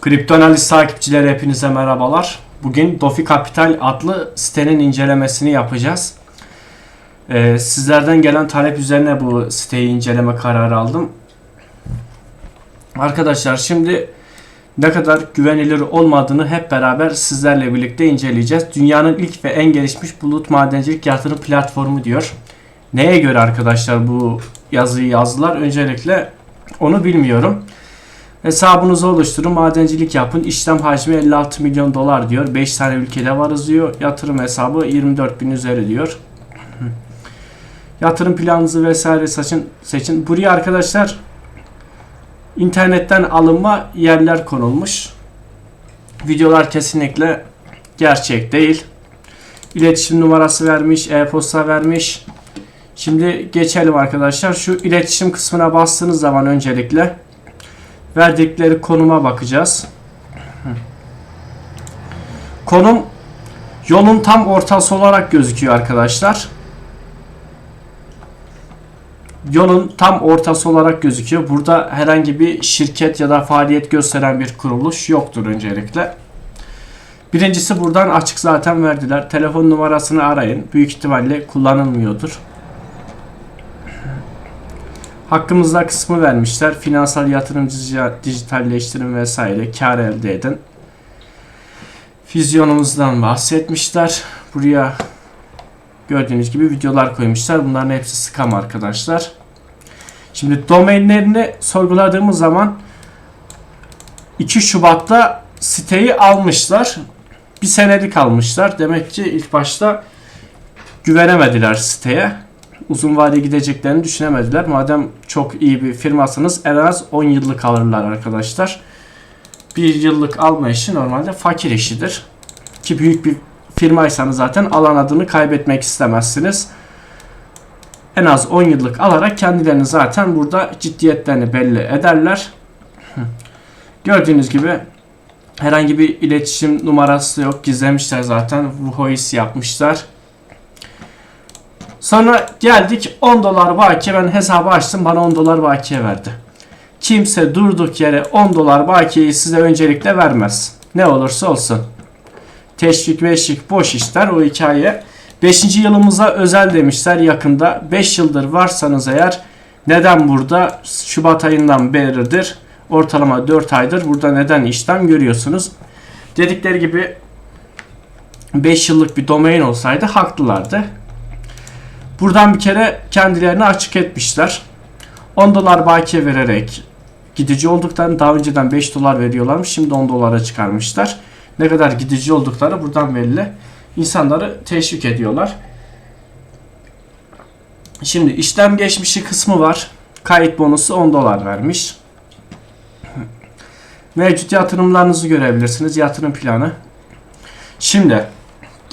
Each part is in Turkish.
Kriptoanaliz takipçileri hepinize merhabalar. Bugün Dofi Capital adlı sitenin incelemesini yapacağız. Ee, sizlerden gelen talep üzerine bu siteyi inceleme kararı aldım. Arkadaşlar şimdi ne kadar güvenilir olmadığını hep beraber sizlerle birlikte inceleyeceğiz. Dünyanın ilk ve en gelişmiş bulut madencilik yatırım platformu diyor. Neye göre arkadaşlar bu yazıyı yazdılar? Öncelikle onu bilmiyorum. Hesabınızı oluşturun, madencilik yapın. İşlem hacmi 56 milyon dolar diyor. 5 tane ülkede varız diyor. Yatırım hesabı 24 bin üzeri diyor. Yatırım planınızı vesaire seçin. seçin. Buraya arkadaşlar internetten alınma yerler konulmuş. Videolar kesinlikle gerçek değil. İletişim numarası vermiş, e-posta vermiş. Şimdi geçelim arkadaşlar. Şu iletişim kısmına bastığınız zaman öncelikle verdikleri konuma bakacağız. Konum yolun tam ortası olarak gözüküyor arkadaşlar. Yolun tam ortası olarak gözüküyor. Burada herhangi bir şirket ya da faaliyet gösteren bir kuruluş yoktur öncelikle. Birincisi buradan açık zaten verdiler. Telefon numarasını arayın. Büyük ihtimalle kullanılmıyordur. Hakkımızda kısmı vermişler. Finansal yatırım dijitalleştirin vesaire kar elde edin. Fizyonumuzdan bahsetmişler. Buraya gördüğünüz gibi videolar koymuşlar. Bunların hepsi scam arkadaşlar. Şimdi domainlerini sorguladığımız zaman 2 Şubat'ta siteyi almışlar. Bir senelik almışlar. Demek ki ilk başta güvenemediler siteye uzun vade gideceklerini düşünemediler. Madem çok iyi bir firmasınız en az 10 yıllık alırlar arkadaşlar. Bir yıllık alma işi normalde fakir işidir. Ki büyük bir firmaysanız zaten alan adını kaybetmek istemezsiniz. En az 10 yıllık alarak kendilerini zaten burada ciddiyetlerini belli ederler. Gördüğünüz gibi herhangi bir iletişim numarası yok. Gizlemişler zaten. Voice yapmışlar. Sonra geldik 10 dolar bakiye ben hesabı açtım bana 10 dolar bakiye verdi. Kimse durduk yere 10 dolar bakiyeyi size öncelikle vermez. Ne olursa olsun. Teşvik meşvik boş işler o hikaye. 5. yılımıza özel demişler yakında. 5 yıldır varsanız eğer neden burada Şubat ayından beridir ortalama 4 aydır burada neden işlem görüyorsunuz. Dedikleri gibi 5 yıllık bir domain olsaydı haklılardı. Buradan bir kere kendilerini açık etmişler. 10 dolar bakiye vererek gidici olduklarını daha önceden 5 dolar veriyorlarmış. Şimdi 10 dolara çıkarmışlar. Ne kadar gidici oldukları buradan belli. İnsanları teşvik ediyorlar. Şimdi işlem geçmişi kısmı var. Kayıt bonusu 10 dolar vermiş. Mevcut yatırımlarınızı görebilirsiniz. Yatırım planı. Şimdi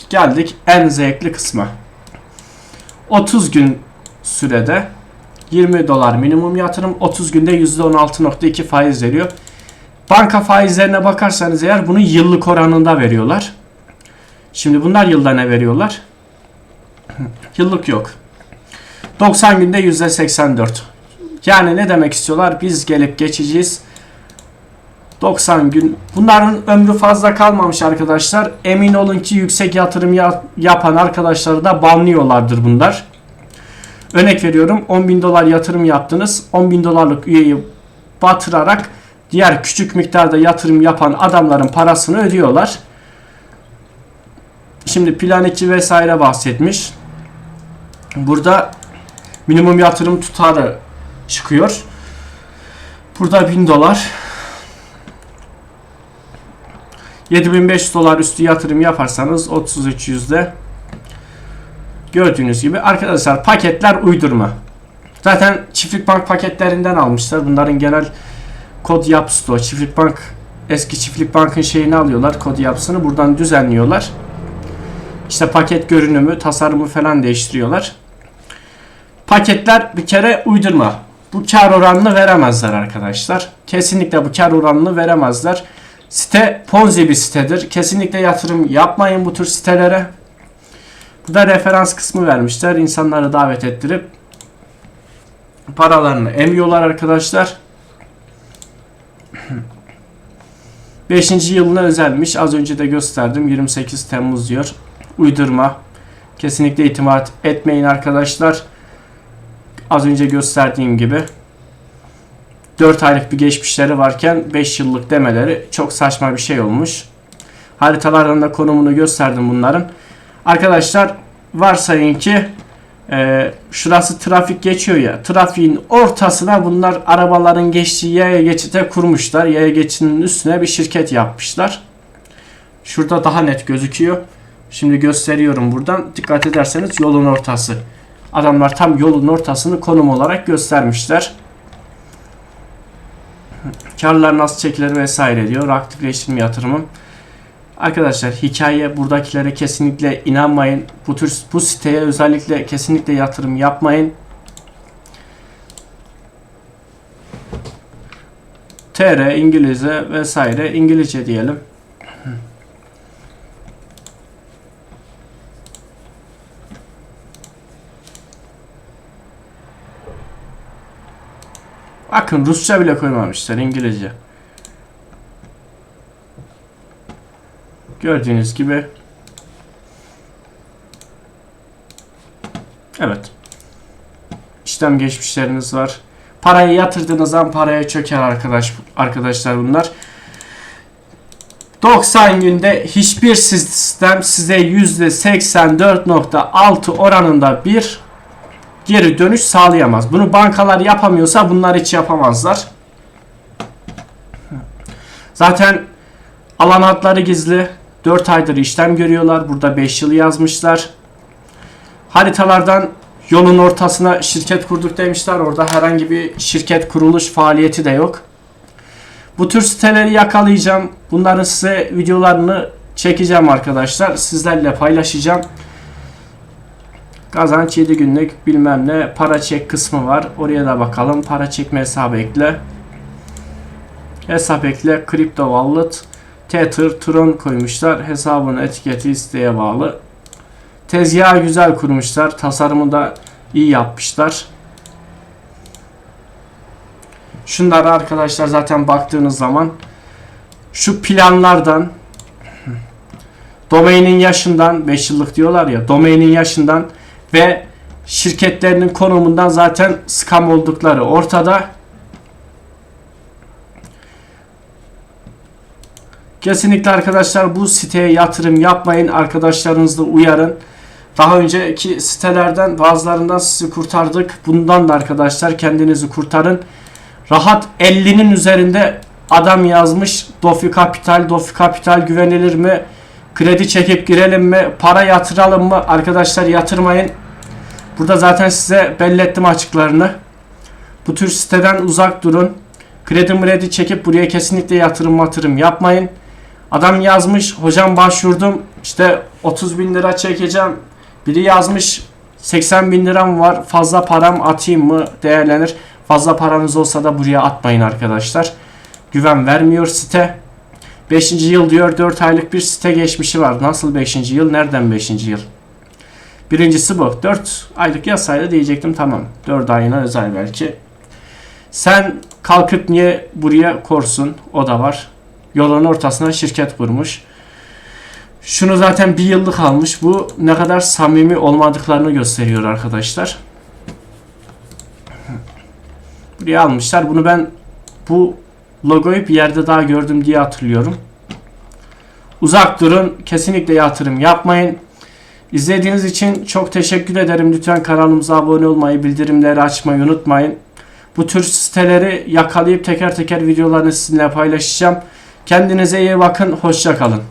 geldik en zevkli kısma. 30 gün sürede 20 dolar minimum yatırım 30 günde %16.2 faiz veriyor. Banka faizlerine bakarsanız eğer bunu yıllık oranında veriyorlar. Şimdi bunlar yılda ne veriyorlar? Yıllık yok. 90 günde %84. Yani ne demek istiyorlar? Biz gelip geçeceğiz. 90 gün. Bunların ömrü fazla kalmamış arkadaşlar. Emin olun ki yüksek yatırım ya yapan arkadaşları da banlıyorlardır bunlar. Örnek veriyorum 10 bin dolar yatırım yaptınız. 10 bin dolarlık üyeyi batırarak diğer küçük miktarda yatırım yapan adamların parasını ödüyorlar. Şimdi plan 2 vesaire bahsetmiş. Burada minimum yatırım tutarı çıkıyor. Burada 1000 dolar 7500 dolar üstü yatırım yaparsanız 33 yüzde gördüğünüz gibi arkadaşlar paketler uydurma. Zaten çiftlik bank paketlerinden almışlar. Bunların genel kod yapısı o. Çiftlik bank eski çiftlik bankın şeyini alıyorlar. Kod yapısını buradan düzenliyorlar. İşte paket görünümü, tasarımı falan değiştiriyorlar. Paketler bir kere uydurma. Bu kar oranını veremezler arkadaşlar. Kesinlikle bu kar oranını veremezler. Site Ponzi bir sitedir. Kesinlikle yatırım yapmayın bu tür sitelere. Burada referans kısmı vermişler. İnsanları davet ettirip paralarını emiyorlar arkadaşlar. 5. yılına özelmiş. Az önce de gösterdim. 28 Temmuz diyor. Uydurma. Kesinlikle itimat etmeyin arkadaşlar. Az önce gösterdiğim gibi 4 aylık bir geçmişleri varken 5 yıllık demeleri çok saçma bir şey olmuş. Haritalardan da konumunu gösterdim bunların. Arkadaşlar varsayın ki e, şurası trafik geçiyor ya. Trafiğin ortasına bunlar arabaların geçtiği yaya geçite kurmuşlar. Yaya geçidinin üstüne bir şirket yapmışlar. Şurada daha net gözüküyor. Şimdi gösteriyorum buradan. Dikkat ederseniz yolun ortası. Adamlar tam yolun ortasını konum olarak göstermişler. Karlar nasıl çekilir vesaire diyor. Aktifleştirme yatırımım. Arkadaşlar hikaye buradakilere kesinlikle inanmayın. Bu tür bu siteye özellikle kesinlikle yatırım yapmayın. TR, İngilizce vesaire İngilizce diyelim. Bakın Rusça bile koymamışlar İngilizce. Gördüğünüz gibi Evet. İşlem geçmişleriniz var. Parayı yatırdığınız an paraya çöker arkadaş arkadaşlar bunlar. 90 günde hiçbir sistem size %84.6 oranında bir geri dönüş sağlayamaz. Bunu bankalar yapamıyorsa bunlar hiç yapamazlar. Zaten alan adları gizli. 4 aydır işlem görüyorlar. Burada 5 yıl yazmışlar. Haritalardan yolun ortasına şirket kurduk demişler. Orada herhangi bir şirket kuruluş faaliyeti de yok. Bu tür siteleri yakalayacağım. Bunların size videolarını çekeceğim arkadaşlar. Sizlerle paylaşacağım. Kazanç 7 günlük bilmem ne para çek kısmı var. Oraya da bakalım. Para çekme hesabı ekle. Hesap ekle. Crypto Wallet. Tether, Tron koymuşlar. Hesabın etiketi isteğe bağlı. Tezgahı güzel kurmuşlar. Tasarımı da iyi yapmışlar. Şunları arkadaşlar zaten baktığınız zaman şu planlardan domainin yaşından 5 yıllık diyorlar ya domainin yaşından ve şirketlerinin konumundan zaten scam oldukları ortada. Kesinlikle arkadaşlar bu siteye yatırım yapmayın. Arkadaşlarınızı da uyarın. Daha önceki sitelerden bazılarından sizi kurtardık. Bundan da arkadaşlar kendinizi kurtarın. Rahat 50'nin üzerinde adam yazmış. Dofi Kapital, Dofi Kapital güvenilir mi? Kredi çekip girelim mi? Para yatıralım mı? Arkadaşlar yatırmayın. Burada zaten size belli ettim açıklarını. Bu tür siteden uzak durun. Kredi mredi çekip buraya kesinlikle yatırım matırım yapmayın. Adam yazmış hocam başvurdum işte 30 bin lira çekeceğim. Biri yazmış 80 bin liram var fazla param atayım mı değerlenir. Fazla paranız olsa da buraya atmayın arkadaşlar. Güven vermiyor site. 5. yıl diyor 4 aylık bir site geçmişi var. Nasıl 5. yıl? Nereden 5. yıl? Birincisi bu. 4 aylık yasayla diyecektim tamam. 4 ayına özel belki. Sen kalkıp niye buraya korsun? O da var. Yolun ortasına şirket kurmuş. Şunu zaten bir yıllık almış. Bu ne kadar samimi olmadıklarını gösteriyor arkadaşlar. Buraya almışlar. Bunu ben bu logoyu bir yerde daha gördüm diye hatırlıyorum. Uzak durun. Kesinlikle yatırım yapmayın. İzlediğiniz için çok teşekkür ederim. Lütfen kanalımıza abone olmayı, bildirimleri açmayı unutmayın. Bu tür siteleri yakalayıp teker teker videolarını sizinle paylaşacağım. Kendinize iyi bakın. Hoşça kalın.